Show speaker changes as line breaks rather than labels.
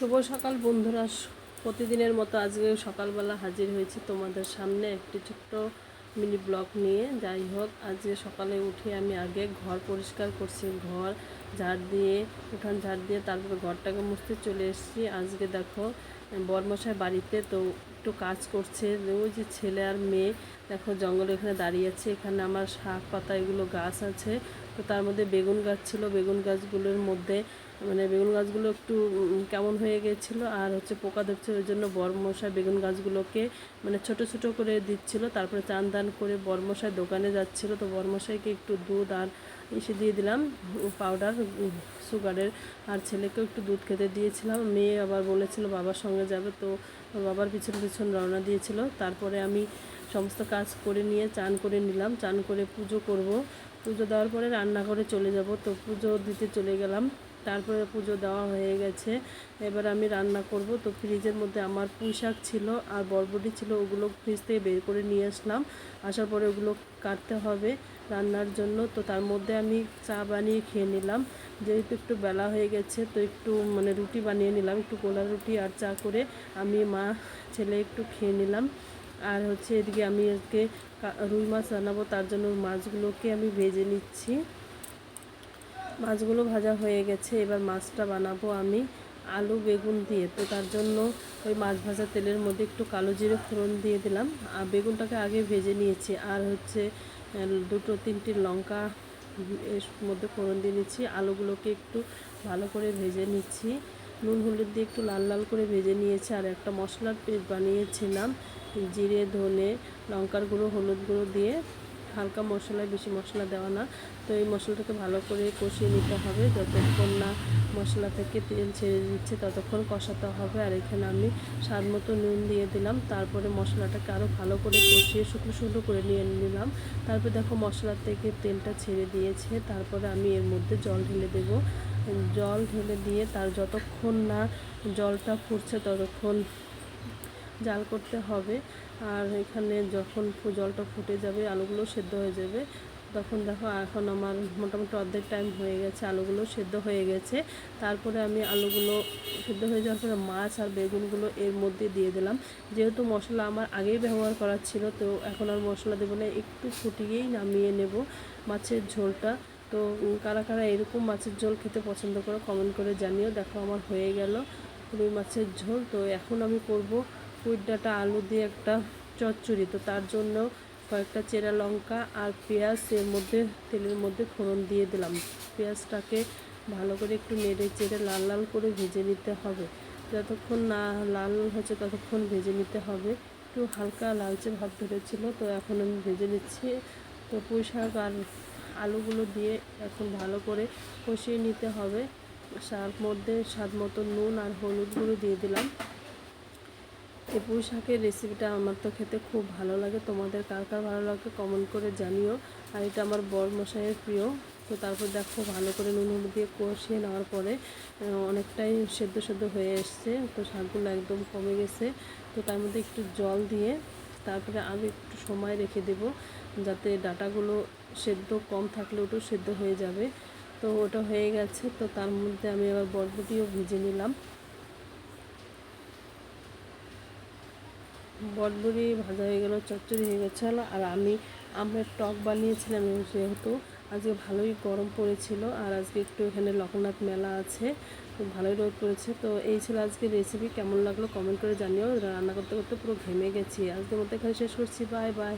শুভ সকাল বন্ধুরা। প্রতিদিনের মতো আজকে সকালবেলা হাজির হয়েছি তোমাদের সামনে একটি ছোট্ট মিনি ব্লগ নিয়ে। যাই হোক, আজকে সকালে উঠে আমি আগে ঘর পরিষ্কার করছি, ঘর ঝাড় দিয়ে, উঠান ঝাড় দিয়ে তারপরে ঘরটাকে মুছতে চলে এসেছি। আজকে দেখো বরমশাই বাড়িতে তো একটু কাজ করছে। ওই যে ছেলে আর মেয়ে, দেখো জঙ্গলে এখানে দাঁড়িয়ে আছে, এখানে আমার শাক পাতা, এগুলো গাছ আছে। তো তার মধ্যে বেগুন গাছ ছিল, বেগুন গাছগুলোর মধ্যে মানে বেগুন গাছগুলো একটু কেমন হয়ে গেছিল, আর হচ্ছে পোকা ধরছে, ওই জন্য বরমশাই বেগুন গাছগুলোকে মানে ছোট ছোট করে দিচ্ছিল, তারপরে চান দান করে বরমশাই দোকানে যাচ্ছিল। তো বরমশাইকে একটু দুধ আর এসে দিয়ে দিলাম, পাউডার সুগারের, আর ছেলেকেও একটু দুধ খেতে দিয়েছিলাম। মেয়ে আবার বলেছিল, বাবার সঙ্গে যাবে। তো বাবার পিছন পিছন রওনা দিয়েছিল। তারপরে আমি সমস্ত কাজ করে নিয়ে চান করে নিলাম। চান করে পুজো করব। পুজো দেওয়ার পরে রান্না করে চলে যাব। তো পুজো দিতে চলে গেলাম। তারপরে পুজো দেওয়া হয়ে গেছে। এবার আমি রান্না করব। তো ফ্রিজের মধ্যে আমার পুঁই শাক ছিল আর বরবটি ছিল, ওগুলো ফ্রিজ থেকে বের করে নিয়ে আসলাম। আসার পরে ওগুলো কাটতে হবে। রান্নার জন্য। তো তার মধ্যে আমি চা বানিয়ে খেয়ে নিলাম। যেহেতু একটু বেলা হয়ে গেছে, তো একটু মানে রুটি বানিয়ে নিলাম, একটু গোলা রুটি আর চা করে আমি মা, ছেলে একটু খেয়ে নিলাম। আর হচ্ছে এদিকে আমি আজকে রুই মাছ রান্নাবো, তার জন্য মাছগুলোকে আমি ভেজে নিচ্ছি। মাছগুলো ভাজা হয়ে গেছে, এবার মাছটা বানাবো আমি আলু বেগুন দিয়ে। তো তার জন্য ওই মাছ ভাজা তেলের মধ্যে একটু কালো জিরে ফোড়ন দিয়ে দিলাম। আর বেগুনটাকে আগে ভেজে নিয়েছি। আর হচ্ছে দুটো তিনটি লঙ্কা এর মধ্যে ফোড়ন দিয়ে নিচ্ছি আলুগুলোকে একটু ভালো করে ভেজে নিচ্ছি। নুন, হলুদ দিয়ে একটু লাল লাল করে ভেজে নিয়েছি আর একটা মশলার পেস্ট বানিয়েছিলাম। জিরে, ধনে, লঙ্কার গুঁড়ো, হলুদ গুঁড়ো দিয়ে। হালকা মশলায়, বেশি মশলা দেওয়া না। তো এই মশলাটাকে ভালো করে কষিয়ে নিতে হবে। যতক্ষণ না মশলা থেকে তেল ছেড়ে দিচ্ছে, ততক্ষণ কষাতে হবে। আর এখানে আমি স্বাদ মতো নুন দিয়ে দিলাম। তারপরে মশলাটাকে আরও ভালো করে কষিয়ে শুকনো শুকনো করে নিয়ে নিলাম। তারপর দেখো মশলা থেকে তেলটা ছেড়ে দিয়েছে। তারপরে আমি এর মধ্যে জল ঢেলে দেবো। জল ঢেলে দিয়ে তার যতক্ষণ না জলটা ফুটছে, ততক্ষণ জাল করতে হবে। আর এখানে যখন জলটা ফুটে যাবে, আলুগুলো সেদ্ধ হয়ে যাবে। তখন দেখো, এখন আমার মোটামুটি অর্ধেক টাইম হয়ে গেছে, আলুগুলো সেদ্ধ হয়ে গেছে। তারপরে আমি আলুগুলো সেদ্ধ হয়ে যাওয়ার পরে মাছ আর বেগুনগুলো এর মধ্যে দিয়ে দিলাম। যেহেতু মশলা আমার আগেই ব্যবহার করা ছিল, তো এখন আর মশলা দেবো না, একটু ফুটিয়েই নামিয়ে নেব মাছের ঝোলটা। তো কারা কারা এরকম মাছের ঝোল খেতে পছন্দ করো কমেন্ট করে জানিও। দেখো, আমার হয়ে গেল রুই মাছের ঝোল। তো এখন আমি করব ডাটা আলু দিয়ে একটা চচ্চড়ি। তো তার জন্য কয়েকটা চেরা লঙ্কা আর পেঁয়াজ এর মধ্যে, তেলের মধ্যে ফোড়ন দিয়ে দিলাম। পেঁয়াজটাকে ভালো করে একটু নেড়ে চেড়ে লাল লাল করে ভেজে নিতে হবে। যতক্ষণ না লাল হচ্ছে ততক্ষণ ভেজে নিতে হবে। একটু হালকা লালচে ভাব ধরেছিল, তো এখন আমি ভেজে নিচ্ছি। তো পুঁই শাক আর আলুগুলো দিয়ে এখন ভালো করে কষিয়ে নিতে হবে। তার মধ্যে স্বাদ মতো নুন আর হলুদ গুঁড়ো দিয়ে দিলাম। এই পুঁই শাকের রেসিপিটা আমার তো খেতে খুব ভালো লাগে। তোমাদের কার কার ভালো লাগে কমেন্ট করে জানিও। আর এটা আমার বর মশাইয়ের প্রিয়। তো তারপর দেখো ভালো করে নুন হলুদ দিয়ে কষিয়ে নেওয়ার পরে অনেকটাই সেদ্ধ সেদ্ধ হয়ে এসছে। তো শাকগুলো একদম কমে গেছে। তো তার মধ্যে একটু জল দিয়ে তারপরে আমি একটু সময় রেখে দেব। যাতে ডাটাগুলো সেদ্ধ কম থাকলে ওটাও সেদ্ধ হয়ে যাবে। তো ওটা হয়ে গেছে। তো তার মধ্যে আমি আবার বরবটিও ভেজে নিলাম। বটবড়ি ভাজা হয়ে গেল, চচ্চড়ি হয়ে গেছে। হলো আর আমি, আমরা টক বানিয়েছিলাম যেহেতু আজকে ভালোই গরম পড়েছিল, আর আজকে একটু এখানে লোকনাথ মেলা আছে, খুব ভালোই রোদ পড়েছে। তো এই ছিল আজকে রেসিপি কেমন লাগল? কমেন্ট করে জানিও। রান্না করতে করতে পুরো ঘেমে গেছি। আজকের মতো এখানে শেষ করছি। Bye bye